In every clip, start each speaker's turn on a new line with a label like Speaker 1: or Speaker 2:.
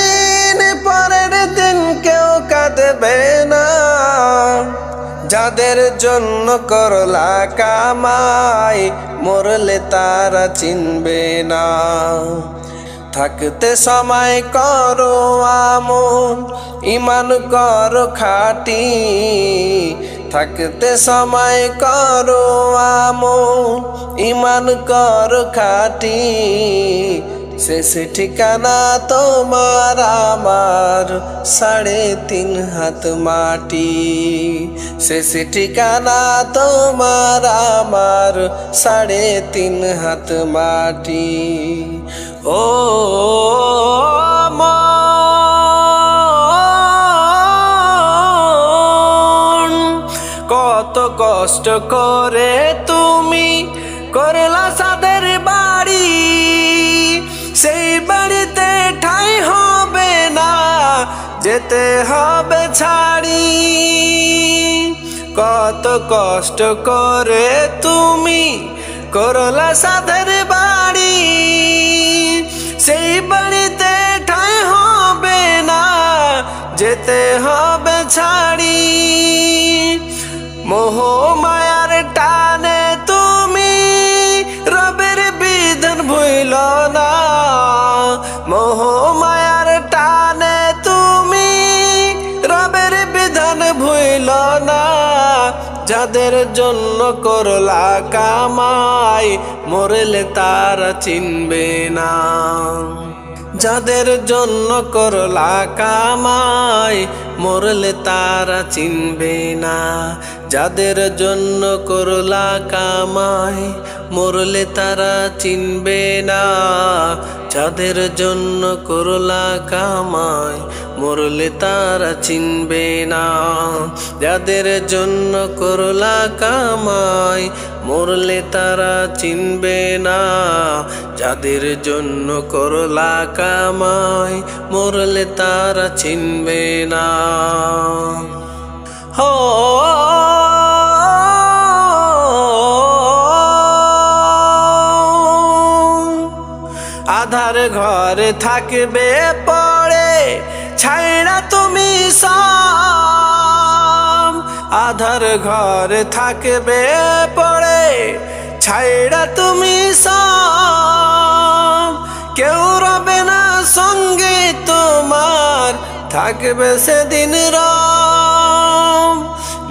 Speaker 1: দিন পরের দিন কেউ কাঁদবে না। যাদের জন্য করলা কামাই, মরলে তারা চিনবে না। থাকতে সময় করো আমন ইমান করো খাটি। থাকতে সময় করো আমন ইমান করো খাটি। শেষ ঠিকানা তোমার আমার সাড়ে তিন হাত মাটি। শেষ ঠিকানা তোমার আমার সাড়ে তিন হাত মাটি। ও মন, কত কষ্ট করে যেতে হবে ছাড়ি। কত কষ্ট করে তুমি করলা সাদের বাড়ি। সেই বাড়িতে ঠাই হবে না, যেতে হবে ছাড়ি। মোহ মায়ার টানে তুমি রবের বিধান ভুইল না। মোহ যাদের জন্য করলা কামাই, মরলে তারা চিনবে না। যাদের জন্য করলা কামাই, মরলে তারা চিনবে না। যাদের জন্য করলা কামাই, মরলে তারা চিনবে না। যাদের জন্য করলা কামাই মরলে তারা চিনবে না। যাদের জন্য করলা কামাই, মরলে তারা চিনবে না। যাদের জন্য করলা কামাই, মরলে তারা চিনবে না। হো, আধার ঘরে থাকবে পড়ে ছাইড়া তুমি সব আধার ঘরে থাকবে পড়ে ছাইড়া তুমি সব কেউ রবে না সঙ্গে তোমার, থাকবে সেদিন রব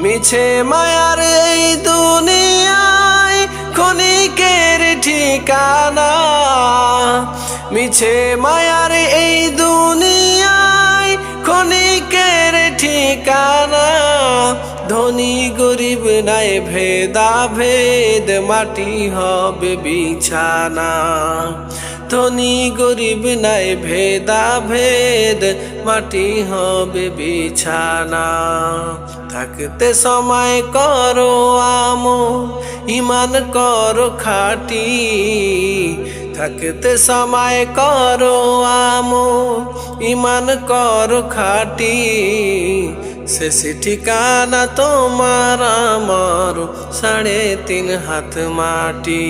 Speaker 1: মিছে মায়ার এই দুনিয়ায় ক্ষণিকের ঠিকানা। মিছে মায়ার এই ক্ষণিকের ঠিকানা? ধনী গরিব নাই ভেদা ভেদ মাটি হবে বিছানা। ধনী গরিব নাই ভেদা ভেদ মাটি হবে বিছানা। থাকতে সময় করো আমো ইমান করো খাটি। থাকতে সময় করো আমো ইমান করো খাটি। শেষ ঠিকানা তোমার আমার, সাড়ে তিন হাত মাটি।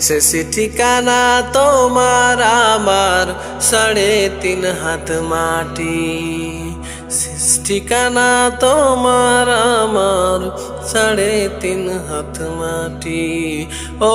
Speaker 1: শেষ ঠিকানা তোমার আমার, সাড়ে তিন হাত মাটি। শেষ ঠিকানা তোমার আমার, সাড়ে তিন হাত মাটি। ও